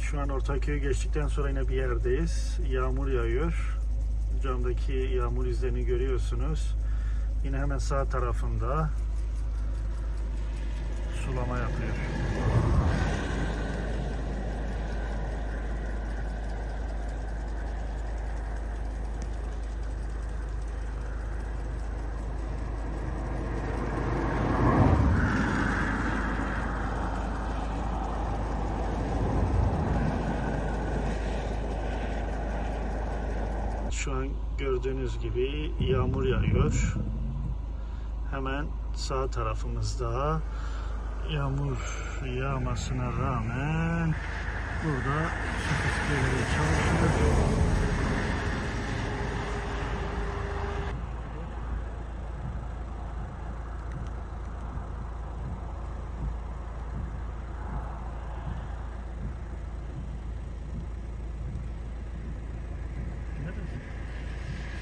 Şu an Ortaköy'ü geçtikten sonra yine bir yerdeyiz. Yağmur yağıyor. Camdaki yağmur izlerini görüyorsunuz. Yine hemen sağ tarafında sulama yapıyor. Şu an gördüğünüz gibi yağmur yağıyor. Hemen sağ tarafımızda yağmur yağmasına rağmen burada süpürgeleri çalışıyor.